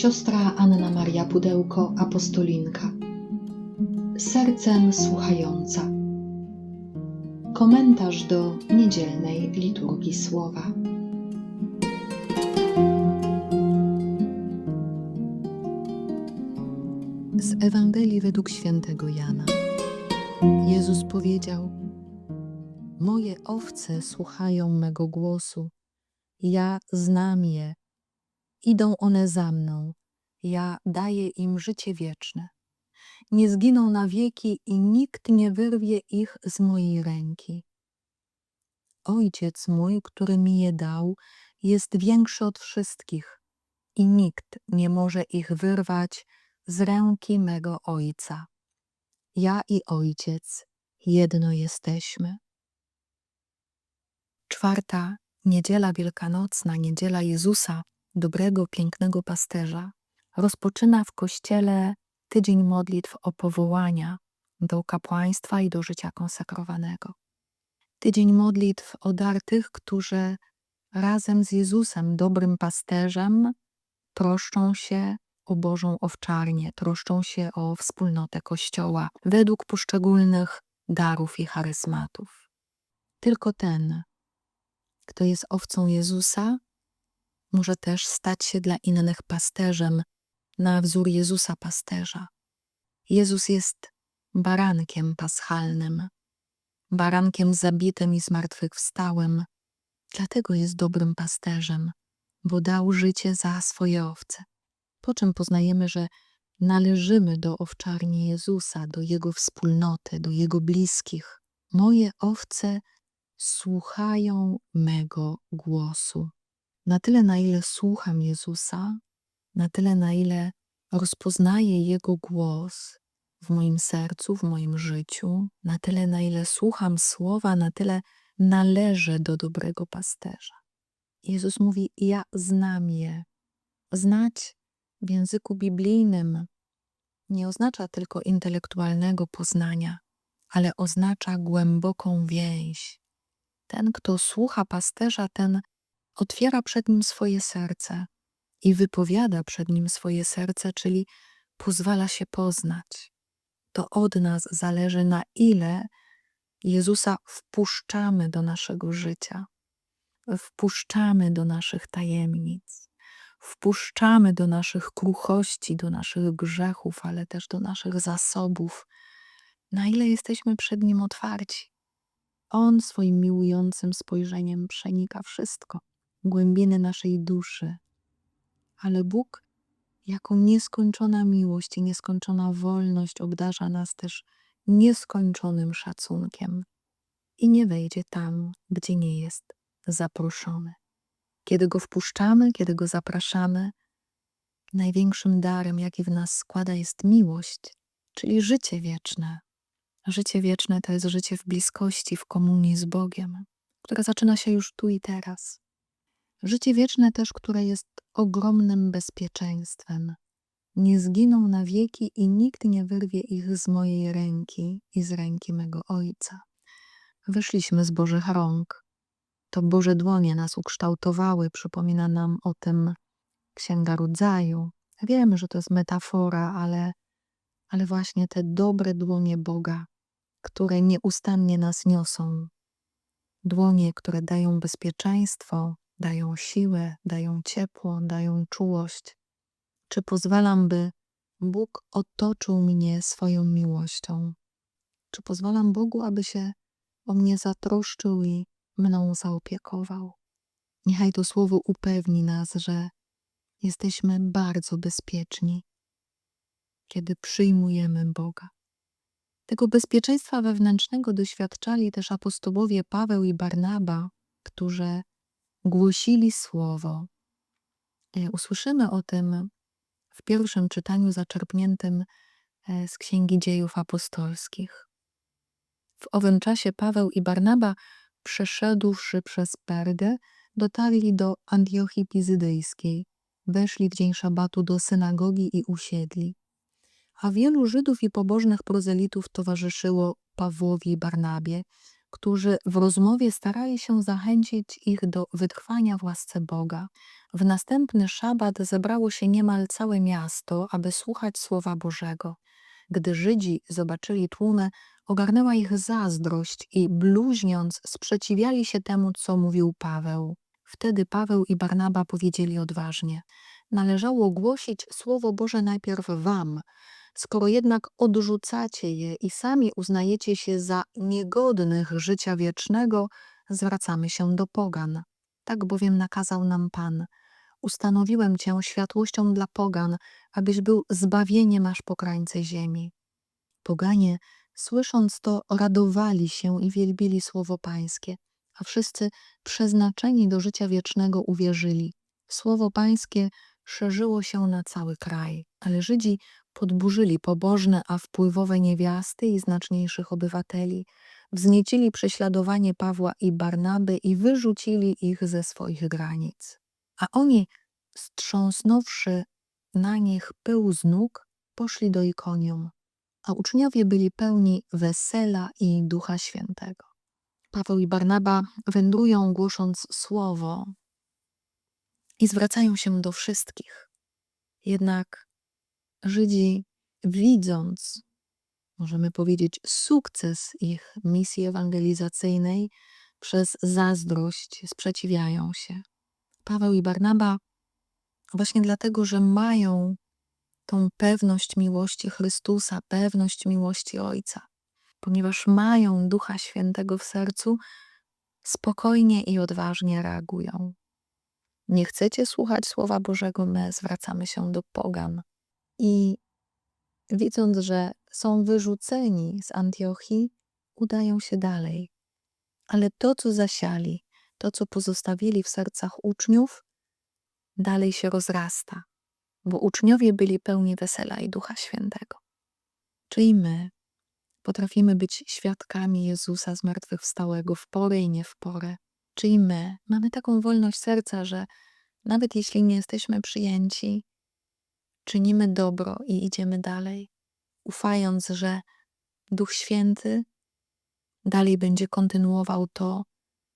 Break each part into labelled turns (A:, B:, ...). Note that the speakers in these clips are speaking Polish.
A: Siostra Anna Maria Pudełko, apostolinka. Sercem słuchająca. Komentarz do niedzielnej liturgii słowa. Z Ewangelii według świętego Jana. Jezus powiedział: Moje owce słuchają mego głosu. Ja znam je. Idą one za mną. Ja daję im życie wieczne. Nie zginą na wieki i nikt nie wyrwie ich z mojej ręki. Ojciec mój, który mi je dał, jest większy od wszystkich i nikt nie może ich wyrwać z ręki mego Ojca. Ja i Ojciec jedno jesteśmy. Czwarta niedziela wielkanocna, niedziela Jezusa, dobrego, pięknego pasterza, rozpoczyna w kościele tydzień modlitw o powołania do kapłaństwa i do życia konsekrowanego. Tydzień modlitw o dar tych, którzy razem z Jezusem, dobrym pasterzem, troszczą się o Bożą owczarnię, troszczą się o wspólnotę Kościoła według poszczególnych darów i charyzmatów. Tylko ten, kto jest owcą Jezusa, może też stać się dla innych pasterzem na wzór Jezusa pasterza. Jezus jest barankiem paschalnym, barankiem zabitym i zmartwychwstałym. Dlatego jest dobrym pasterzem, bo dał życie za swoje owce. Po czym poznajemy, że należymy do owczarni Jezusa, do Jego wspólnoty, do Jego bliskich. Moje owce słuchają mego głosu. Na tyle, na ile słucham Jezusa, na tyle, na ile rozpoznaję Jego głos w moim sercu, w moim życiu, na tyle, na ile słucham słowa, na tyle należę do dobrego pasterza. Jezus mówi: Ja znam je. Znać w języku biblijnym nie oznacza tylko intelektualnego poznania, ale oznacza głęboką więź. Ten, kto słucha pasterza, ten otwiera przed nim swoje serce i wypowiada przed nim swoje serce, czyli pozwala się poznać. To od nas zależy, na ile Jezusa wpuszczamy do naszego życia, wpuszczamy do naszych tajemnic, wpuszczamy do naszych kruchości, do naszych grzechów, ale też do naszych zasobów, na ile jesteśmy przed Nim otwarci. On swoim miłującym spojrzeniem przenika wszystko, głębiny naszej duszy. Ale Bóg, jako nieskończona miłość i nieskończona wolność, obdarza nas też nieskończonym szacunkiem i nie wejdzie tam, gdzie nie jest zaproszony. Kiedy go wpuszczamy, kiedy go zapraszamy, największym darem, jaki w nas składa, jest miłość, czyli życie wieczne. Życie wieczne to jest życie w bliskości, w komunii z Bogiem, które zaczyna się już tu i teraz. Życie wieczne też, które jest ogromnym bezpieczeństwem. Nie zginą na wieki i nikt nie wyrwie ich z mojej ręki i z ręki mego Ojca. Wyszliśmy z Bożych rąk. To Boże dłonie nas ukształtowały, przypomina nam o tym Księga Rodzaju. Wiemy, że to jest metafora, ale, ale właśnie te dobre dłonie Boga, które nieustannie nas niosą. Dłonie, które dają bezpieczeństwo, dają siłę, dają ciepło, dają czułość. Czy pozwalam, by Bóg otoczył mnie swoją miłością? Czy pozwalam Bogu, aby się o mnie zatroszczył i mną zaopiekował? Niechaj to słowo upewni nas, że jesteśmy bardzo bezpieczni, kiedy przyjmujemy Boga. Tego bezpieczeństwa wewnętrznego doświadczali też apostołowie Paweł i Barnaba, którzy głosili słowo. E, usłyszymy o tym w pierwszym czytaniu zaczerpniętym e, z Księgi Dziejów Apostolskich. W owym czasie Paweł i Barnaba, przeszedłszy przez Pergę, dotarli do Antiochii Pizydyjskiej, weszli w dzień szabatu do synagogi i usiedli. A wielu Żydów i pobożnych prozelitów towarzyszyło Pawłowi i Barnabie, którzy w rozmowie starali się zachęcić ich do wytrwania w łasce Boga. W następny szabat zebrało się niemal całe miasto, aby słuchać Słowa Bożego. Gdy Żydzi zobaczyli tłumy, ogarnęła ich zazdrość i bluźniąc sprzeciwiali się temu, co mówił Paweł. Wtedy Paweł i Barnaba powiedzieli odważnie: Należało głosić Słowo Boże najpierw wam. Skoro jednak odrzucacie je i sami uznajecie się za niegodnych życia wiecznego, zwracamy się do pogan. Tak bowiem nakazał nam Pan. Ustanowiłem cię światłością dla pogan, abyś był zbawieniem aż po krańce ziemi. Poganie, słysząc to, radowali się i wielbili słowo Pańskie, a wszyscy przeznaczeni do życia wiecznego uwierzyli. Słowo Pańskie szerzyło się na cały kraj, ale Żydzi podburzyli pobożne, a wpływowe niewiasty i znaczniejszych obywateli, wzniecili prześladowanie Pawła i Barnaby i wyrzucili ich ze swoich granic. A oni, strząsnąwszy na nich pył z nóg, poszli do Ikonium, a uczniowie byli pełni wesela i Ducha Świętego. Paweł i Barnaba wędrują głosząc słowo i zwracają się do wszystkich. Jednak Żydzi, widząc, możemy powiedzieć, sukces ich misji ewangelizacyjnej, przez zazdrość sprzeciwiają się. Paweł i Barnaba, właśnie dlatego, że mają tą pewność miłości Chrystusa, pewność miłości Ojca, ponieważ mają Ducha Świętego w sercu, spokojnie i odważnie reagują. Nie chcecie słuchać Słowa Bożego, my zwracamy się do pogan. I widząc, że są wyrzuceni z Antiochii, udają się dalej. Ale to, co zasiali, to, co pozostawili w sercach uczniów, dalej się rozrasta, bo uczniowie byli pełni wesela i Ducha Świętego. Czyli my potrafimy być świadkami Jezusa zmartwychwstałego w porę i nie w porę. Czyli my mamy taką wolność serca, że nawet jeśli nie jesteśmy przyjęci, czynimy dobro i idziemy dalej, ufając, że Duch Święty dalej będzie kontynuował to,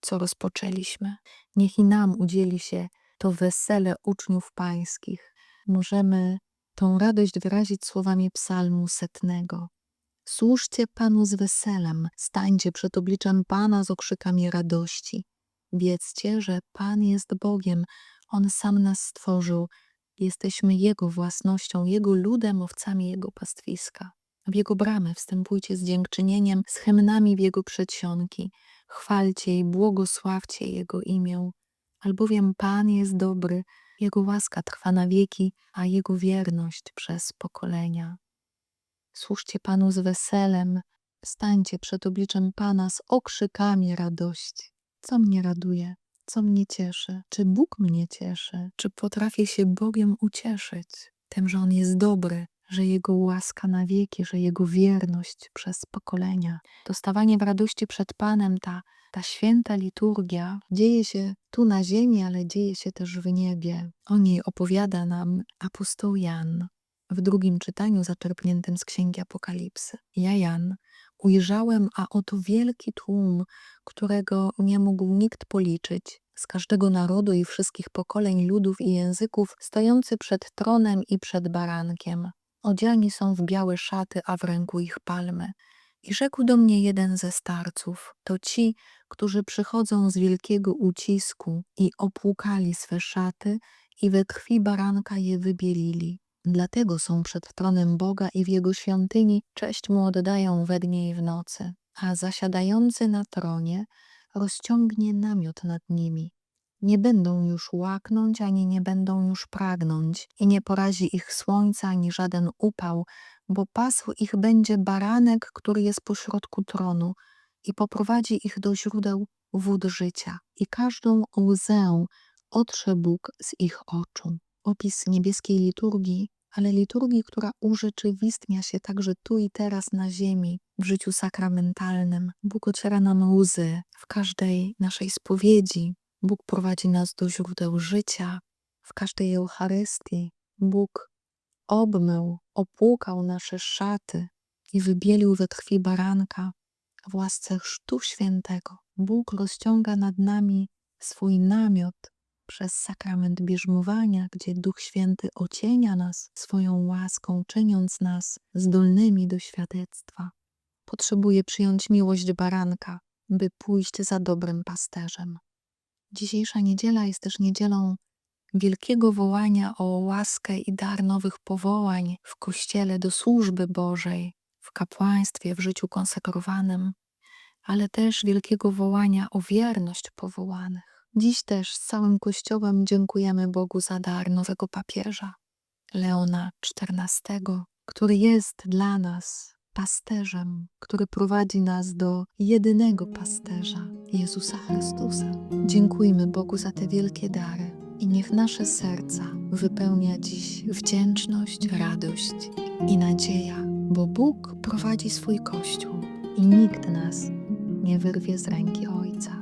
A: co rozpoczęliśmy. Niech i nam udzieli się to wesele uczniów pańskich. Możemy tą radość wyrazić słowami psalmu setnego. Służcie Panu z weselem, stańcie przed obliczem Pana z okrzykami radości. Wiedzcie, że Pan jest Bogiem, On sam nas stworzył, jesteśmy Jego własnością, Jego ludem, owcami Jego pastwiska. W Jego bramy wstępujcie z dziękczynieniem, z hymnami w Jego przedsionki. Chwalcie i błogosławcie Jego imię. Albowiem Pan jest dobry, Jego łaska trwa na wieki, a Jego wierność przez pokolenia. Służcie Panu z weselem, stańcie przed obliczem Pana z okrzykami radości. Co mnie raduje? Co mnie cieszy? Czy Bóg mnie cieszy? Czy potrafię się Bogiem ucieszyć? Tym, że On jest dobry, że Jego łaska na wieki, że Jego wierność przez pokolenia. To stawanie w radości przed Panem, ta, ta święta liturgia dzieje się tu na ziemi, ale dzieje się też w niebie. O niej opowiada nam apostoł Jan w drugim czytaniu zaczerpniętym z Księgi Apokalipsy. Ja, Jan, ujrzałem, a oto wielki tłum, którego nie mógł nikt policzyć, z każdego narodu i wszystkich pokoleń ludów i języków, stojący przed tronem i przed barankiem. Odziani są w białe szaty, a w ręku ich palmy. I rzekł do mnie jeden ze starców: To ci, którzy przychodzą z wielkiego ucisku i opłukali swe szaty i we krwi baranka je wybielili. Dlatego są przed tronem Boga i w Jego świątyni cześć Mu oddają we dnie i w nocy, a zasiadający na tronie rozciągnie namiot nad nimi. Nie będą już łaknąć, ani nie będą już pragnąć, i nie porazi ich słońca, ani żaden upał, bo pasł ich będzie baranek, który jest pośrodku tronu, i poprowadzi ich do źródeł wód życia, i każdą łzę otrze Bóg z ich oczu. Opis niebieskiej liturgii ale liturgii, która urzeczywistnia się także tu i teraz na ziemi, w życiu sakramentalnym. Bóg ociera nam łzy w każdej naszej spowiedzi. Bóg prowadzi nas do źródeł życia, w każdej Eucharystii. Bóg obmył, opłukał nasze szaty i wybielił we krwi baranka, w łasce Chrztu Świętego Bóg rozciąga nad nami swój namiot przez sakrament bierzmowania, gdzie Duch Święty ocienia nas swoją łaską, czyniąc nas zdolnymi do świadectwa. Potrzebuje przyjąć miłość baranka, by pójść za dobrym pasterzem. Dzisiejsza niedziela jest też niedzielą wielkiego wołania o łaskę i dar nowych powołań w Kościele do służby Bożej, w kapłaństwie, w życiu konsekrowanym, ale też wielkiego wołania o wierność powołanych. Dziś też z całym Kościołem dziękujemy Bogu za dar nowego papieża, Leona XIV, który jest dla nas pasterzem, który prowadzi nas do jedynego pasterza, Jezusa Chrystusa. Dziękujmy Bogu za te wielkie dary i niech nasze serca wypełnia dziś wdzięczność, radość i nadzieja, bo Bóg prowadzi swój Kościół i nikt nas nie wyrwie z ręki Ojca.